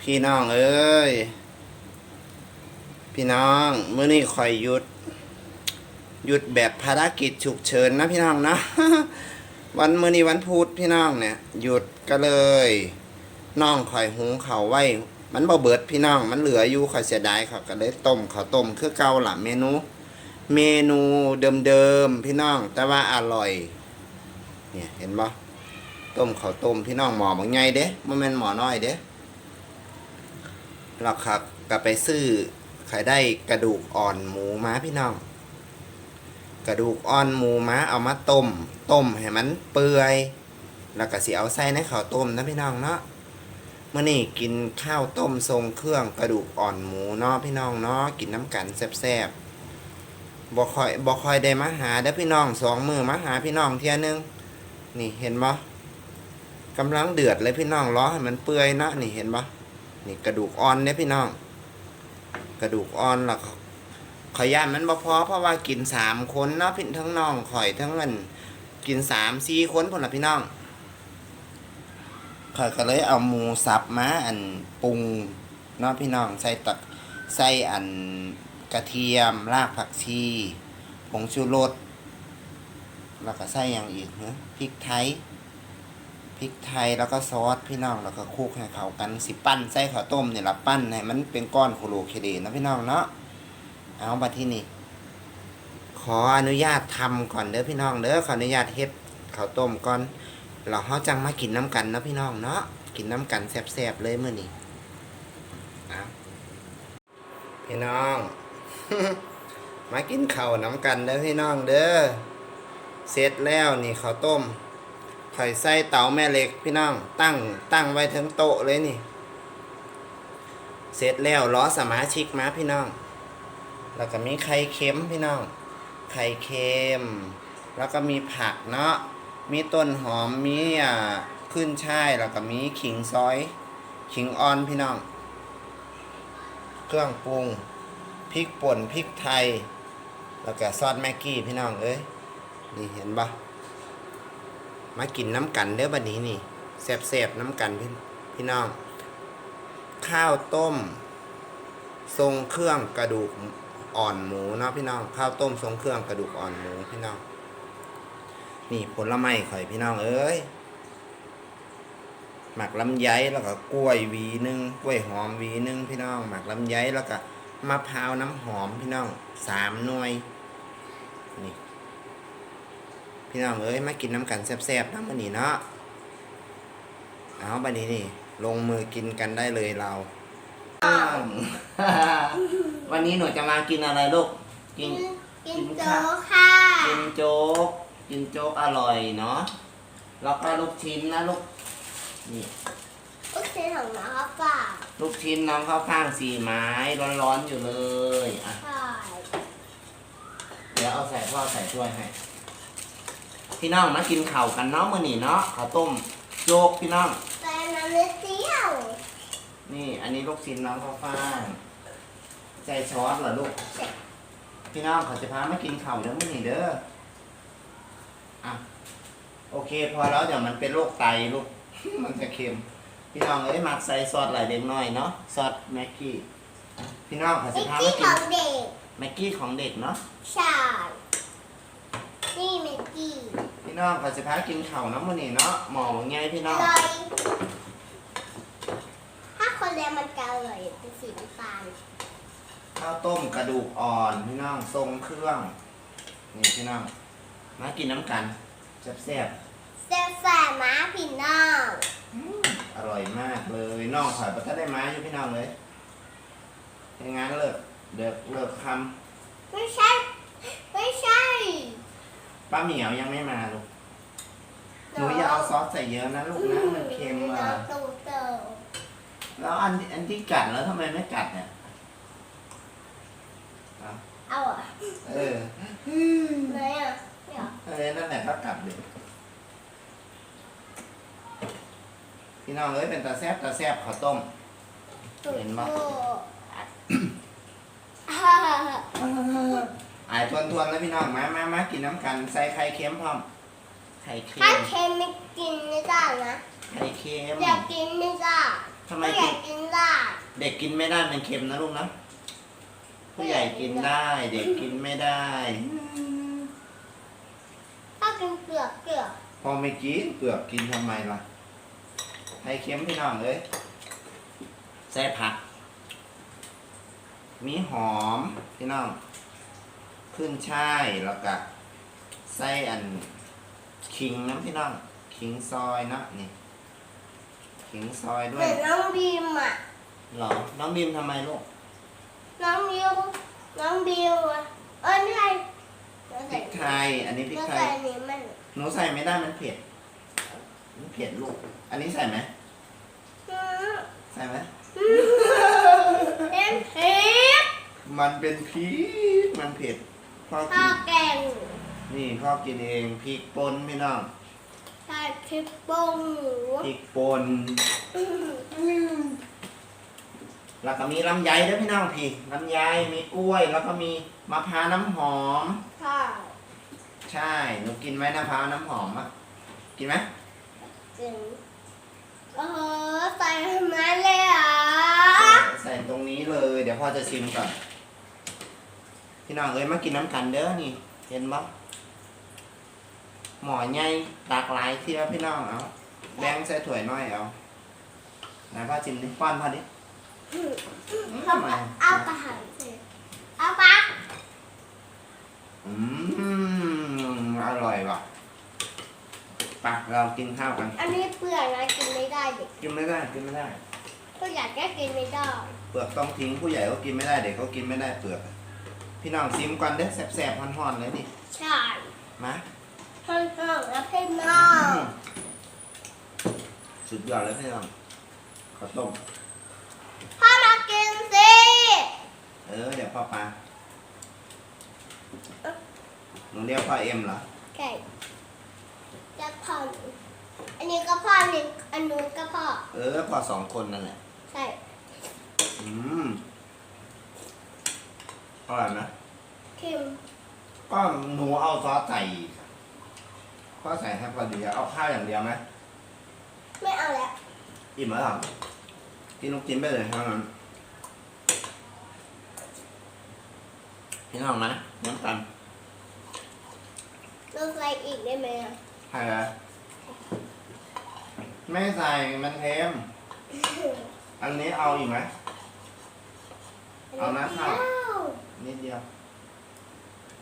พี่น้องเอ้ย พี่น้องมื้อนี้คอยหยุด หยุดแบบภารกิจฉุกเฉินนะพี่น้องนะ วันมื้อนี้วันพุธพี่น้องเนี่ย หยุดก็เลย น้องคอยหุงข้าไว้ มันบ่เบิดพี่น้อง มันเหลืออยู่คอยเสียดายเขาก็เลยต้มข้าวต้มคือเก่าล่ะเมนู เมนูเดิมๆพี่น้อง แต่ว่าอร่อย เนี่ยเห็นบ่ต้มข้าวต้มพี่น้องหมอบางใหญ่เด้บ่แม่นหมอน้อยเด้ เราครับก็ไปซื้อขายได้กระดูกอ่อนหมูม้าพี่น้อง กระดูกอ่อนหมูม้าเอามาต้ม ต้มให้มันเปื่อย แล้วก็สิเอาใส่ในข้าวต้มนะพี่น้องเนาะเมื่อนี้กินข้าวต้มทรงเครื่องกระดูกอ่อนหมูเนาะพี่น้องเนาะกินน้ำกันแซ่บๆบ่คอยบ่คอยได้มาหาเด้อพี่น้องสองมือมาหาพี่น้องเที่ยนึงนี่เห็นบ่กำลังเดือดเลยพี่น้องรอให้มันเปื่อยนะนี่เห็นบ่ นี่กระดูกอ่อนเนี่ยพี่น้อง กระดูกอ่อนล้วก็ขอยย่านมันบ่พอเพราะว่ากินสามคนเนาะพี่ทั้งน้องข่อยทั้งเงินกินสามสี่คนพนละพี่น้องข่อยก็เลยเอาหมูสับมาอันปรุงเนาะพี่น้องใส่ตักใส่อันกระเทียมรากผักชีผงชูรสแล้วก็ใส่อย่างอีกเนาะพริกไทย พริกไทยแล้วก็ซอสพี่น้องแล้วก็คลุกให้เข้ากันสิปั้นใส่ข้าวต้มเนี่ยละปั้นให้มันเป็นก้อนโคโลเคเดนะพี่น้องเนาะเอามาที่นี่ขออนุญาตทำก่อนเด้อพี่น้องเด้อขออนุญาตเฮ็ดข้าวต้มก่อนเราเฮาจังมากินน้ำกันเนาะพี่น้องเนาะกินน้ำกันแซ่บๆเลยมื้อนี้พี่น้อง มากินข้าวน้ำกันเด้อพี่น้องเด้อเสร็จแล้วนี่ข้าวต้ม ไข่ไส้เต๋าแม่เหล็กพี่น้อง ตั้งตั้งไว้ทั้งโต๊ะเลยนี่ เสร็จแล้วล้อสมาชิกมาพี่น้อง แล้วก็มีไข่เค็มพี่น้อง ไข่เค็ม แล้วก็มีผักเนาะ มีต้นหอม มีอ่าขึ้นช่าย แล้วก็มีขิงซอย ขิงอ่อนพี่น้อง เครื่องปรุง พริกป่น พริกไทย แล้วก็ซอสแม็กกี้พี่น้องเอ้ย นี่เห็นปะ มากินน้ำกันเด้อบัดนี้นี่แซ่บๆน้ำกันพี่พี่น้อง ข้าวต้ม ทรงเครื่องกระดูกอ่อนหมูเนาะพี่น้อง ข้าวต้มทรงเครื่องกระดูกอ่อนหมูพี่น้อง นี่ผลไม้ข่อยพี่น้องเอ้ยหมักลำไยแล้วก็กล้วยวีหนึ่งกล้วยหอมวีหนึ่งพี่น้อง หมักลำไยแล้วก็มะพร้าวน้ำหอมพี่น้องสามหน่วย พี่น้องเอ้ยมากินน้ำกันแซ่บๆน้ำมันนี่เนาะเอาบันนี้นี่ ลงมือกินกันได้เลยเรา วันนี้หนูจะมากินอะไรลูกกิน กินโจ๊กค่ะ กินโจ๊กกินโจ๊กอร่อยเนาะแล้วก็ลูกชิ้นนะลูกนี่ลูกชิ้นของน้องเขาป่าลูกชิ้นน้องข้าวฟ่างสี่ไม้ร้อนๆอยู่เลยอะใช่เดี๋ยวเอาใส่พ่อใส่ถ้วยให้ พี่น้องมากินข้าวกันเนาะมื้อนี้เนาะข้าวต้มโจ๊กพี่น้อง แต่น้ำเลือดเตี้ยวนี่ อันนี้ลูกชิ้นน้องข้าวฟ่างใส่ซอสเหรอลูก พี่น้องเขาจะพามากินข้าวเด้อมื้อนี้เด้ออะโอเค พอแล้วเดี๋ยวมันเป็นโรคไตลูก มันจะเค็ม พี่น้องเอ้ยมักใส่ซอสหลายเด็กน้อยเนาะซอสแม็กกี้ พี่น้องเขาจะนี่พาที่มาขกินองเด็กแม็กกี้ของเด็กเนาะ ใช่นี่เมกกี้พี่ น้องเขาจะพากินข้าวน้ำมื้อนี้เนาะหมอว่าไงพี่อน้องร่อยถ้าคนเรียนมันจะอร่อยเป็นสีน้ำตาลข้าวต้มกระดูกอ่อนพี่น้องทรงเครื่องนี่พี่น้องมากินน้ำกันแซ่บแซ่บแซ่บมาพี่น้องๆอร่อยมากเลยน้องข่อยประทัดได้มาอยู่พี่น้องเลยยังงั้นเลิกเลิกเลิกคไม่ใช่ไม่ใช่ำ ป้าเหมียวยังไม่มาลูก หนูอย่าเอาซอสใส่เยอะนะลูกนะมันเค็มอะโตโตแล้วอันอันที่กัดแล้วทำไมไม่กัดเนี่ยเอาอะเออไหนอะเดี๋ยวเออนั่นแหละก็กัดเลยพี่น้องเอ้ยเป็นตาแซบตาแซบข้าวต้ม เห็นปะโอ้อายทวนทวนๆแล้วพี่น้องมามามากินน้ำกัน ใส่ไข่เค็มพร้อม ไข่เค็ถ้าม เค็มไม่กินไม่ได้นะไข่เค็ม อยากกินไม่ได้ทำไมไม่อกิยานกกินได้เด็กกินไม่ได้มันเค็มนะลูกนะ ผู้ใหญ่กินได้ เด็กกินไม่ได้ ถ้ากินเปลือกเปลือกพอไม่กินเปลือกกินทำไมล่ะให้เค็มพี่น้องเลยใส่ผัก มีหอมพี่น้อง ขึ้นช่ายแล้วก็ใส่อันขิงน้ำพี่น้องขิงซอยเนาะนี่ขิงซอยด้เหวมืยอนน้องบีมอะ เหรอน้องบีมทำไมลูกน้องบิว น้องบิวอะเอ้ยไม่ใช่น้องพใส่ริกไทย อันนี้พริกน้องไทใส่ยอันนี้มันหนูใส่ไม่ได้มันเผ็ดมันเผ็ดลูก อันนี้ใส่ไหมอืมใส่ไหมอืมเอ็มเผ็ดมันเป็นพริกมันเผ็ด พ่อกิข้านวแกงนี่พ่อกินเองพริกป่นพี่น้องใส่พริกป่งหมูพริกป่นแล้วก็มีลำไยด้วยพี่น้องพี่ลำไยมีกล้วย แล้วก็มีมะพร้าวน้ำหอมค่ะใช่หนูกินไหมมะพร้าวน้ำหอมอะกินไหมจริงโอ้โหใส่ทำไมเลยอะใส่ตรงนี้เลย เดี๋ยวพ่อจะชิมก่อน พี่น้องเอ้ยมากินน้ำกันเด้อนี่ เห็นบ่หมอใหญ่ตากหลายเที่ยวพี่น้องเอาแบ่งใส่ถ้วยน้อยเอาแล้วก็ชิมดิป้อนพอดิเอาปะเอาปะหันสิเอาปะอืมอร่อยว่ะไปเรากินข้าวกัน อันนี้เปลือกนะกินไม่ได้เด็กกินไม่ได้กินไม่ได้ก็อยากแก้กินไม่ได้ เปลือกต้องทิ้งผู้ใหญ่ก็กินไม่ได้เด็กก็กินไม่ได้เปลือก พี่น้องซิมก่อนเด้อแสบๆฮอนๆเลยนี่ใช่มาห้องห้องแล้วพี่น้องสุดยอดเลยพี่น้องข้าวต้มพ่อมากินสิเออเดี๋ยวพ่อปลาหนูเรียกพ่อเอ็มเหรอไก่จะพ่อหนูอันนี้ก็พ่อหนึ่งอันนู้นก็พ่อ เออพ่อสองคนนั่นแหละใช่อืม อร่อยไหมเค็มก็หนูเอาซอสใส่ก็ใส่ให้พอดีเอาข้าวอย่างเดียวไหมไม่เอาแล้วอิ่มแล้วเหรอกินลูกชิ้นไปเลยเท่านั้นพี่น้องนะน้ำกันเราใส่อีกได้ไหมอะใครอะไม่ใส่มันเค็มอันนี้เอาอีกไหม เอานะข้าวนิดเดียว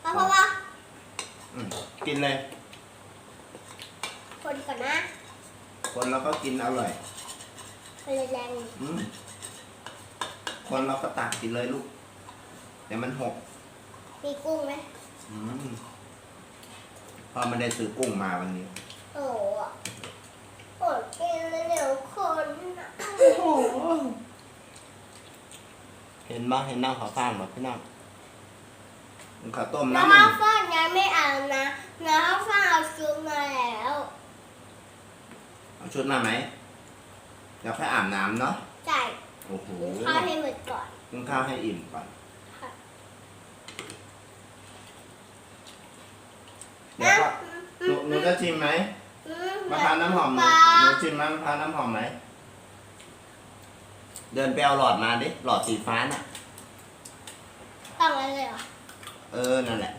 เอาเพราะว่าอืมกินเลย คนก่อนนะ คนเราก็กินอร่อยคนแรงอืมคนเราก็ตักกินเลยลูกเดี๋ยวมันหก มีกุ้งไหมอืมพอมันได้ซื้อกุ้งมาวันนี้ โอ้โหโอดกินเลยเดี๋ยวคนนะ เห็นบ้างเห็นน้ำขาวฟ่างแบบพี่น้องมันข้าวต้มน้องน้ำมันฟ้างยังไม่เอานะน้องฟ้างเอาชุดมาแล้วเอาชุดมาไหมเดี๋ยวค่อยอาบน้ำเนาะจ่ายโอ้โหข้าวให้หมดก่อนกินข้าวให้อิ่มก่อนค่ะเดี๋ยวก็หนูหนูจะชิมไหมอืมะพร้าวน้ำหอมหนูปลาหนูชิมไหมมะพร้าวน้ำหอมไหมเดินไปเอาหลอดมาดิหลอดสีฟ้าน่ะ ต้องอะไรเลยเหรอ เออ นั่นแหละ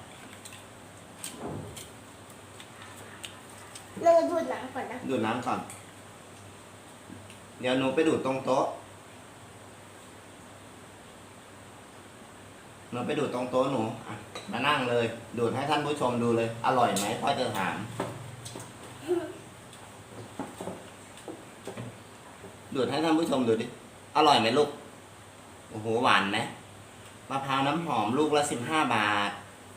เราจะดูดหนังก่อนนะ ดูดน้ำก่อน เดี๋ยวหนูไปดูดตรงโต๊ะ หนูไปดูดตรงโต๊ะหนูอะมานั่งเลย ดูดให้ท่านผู้ชมดูเลย อร่อยไหมพ่อจะถาม ดูดให้ท่านผู้ชมดูดิ อร่อยไหมลูก โอ้โห หวานไหม มะพร้าวน้ำหอมลูกละสิบห้าบาท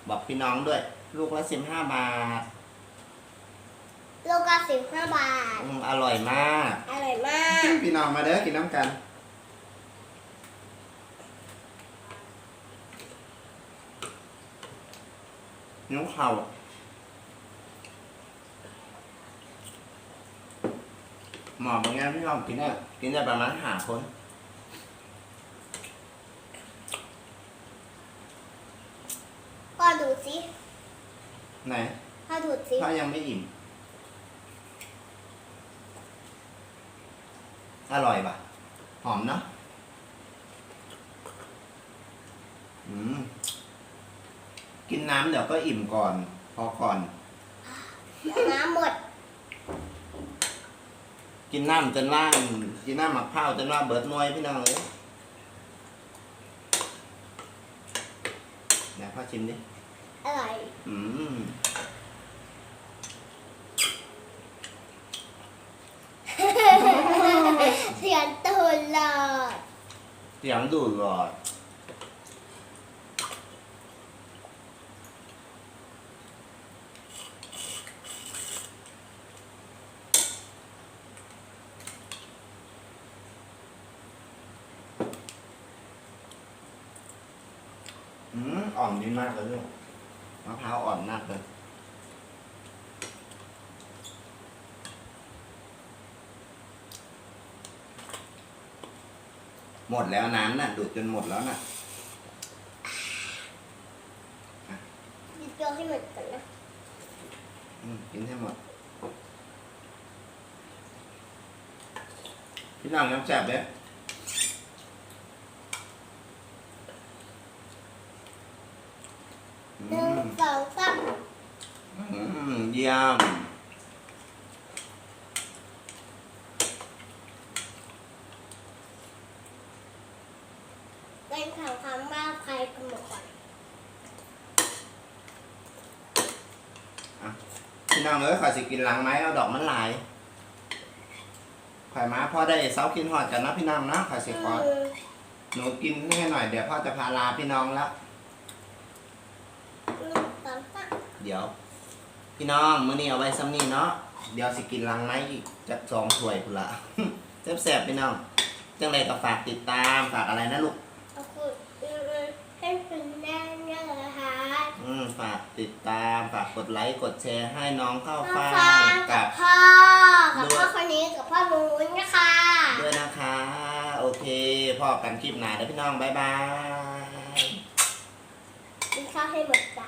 บอกพี่น้องด้วย ลูกละสิบห้าบาทโลกาสิบห้าบาท อืมอร่อยมาก อร่อยมาก พี่น้องมาเด้อกินน้ำกัน นิ้วเข่าหมอบางงานพี่น้องกินได้กินได้ประมาณห้าคน พ่อดูดสิ ไหนพ่อดูดสิถ้ายังไม่อิ่ม อร่อยปะหอมเนาะอืม กินน้ำเดี๋ยวก็อิ่มก่อน พอก่อนเดี๋ยวน้ำหมด กินน้ำจนว่าง กินน้ำหมักเผาวจนว่าเบิดหน่วยพี่น้องเลยเดี๋ยวพ่อชิมดิ อร่อยอืมเสียงตูนหลอดเสียงดูดหลอดอืมอ่อนดีมากเลยลูก มะพร้าวอ่อนมากเลยหมดแล้วน้ำน่ะดูดจนหมดแล้วน่ะดิโจให้หมดก่อนนะอืมกินให้หมด พี่น้องน้ำแซ่บเลยอื ห นึ่งมสองสามอืมเยี่ยมเป็นข่าวคำว่าใครกำหนดก่อนพี่น้องเอ้ยขอยสิกินหลังไม้เอาดอกมันหลายข่อยมาพ่อได้เซากินหอดกันนะพี่น้องนะข่อยสิขออืมหนูกินให้หน่อยเดี๋ยวพ่อจะพาลาพี่น้องแล้ว หนึ่งสองสาม เดี๋ยว พี่น้องมื้อนี้เอาไว้ซ้ำนี่เนาะเดี๋ยวสิกินหลังไม้อีกจะสองถ้วยพุ่นละ แซ่บๆพี่น้องจังไรก็ฝากติดตามฝากอะไรนะลูก ขอบคุณอืมให้คุณแม่เนี่ยนะคะอืมฝากติดตามฝากกดไลค์กดแชร์ให้น้องเข้าพ่อฟัฟ้างกักับบพ่อ กับด้วยพ่อคนนี้กับพ่อหนูนะคะ ด้วยนะคะ โอเคพ่อกันคลิปหน้าเด้อพี่น้อง บ๊ายบาย กินข้าวให้หมดจ้ะ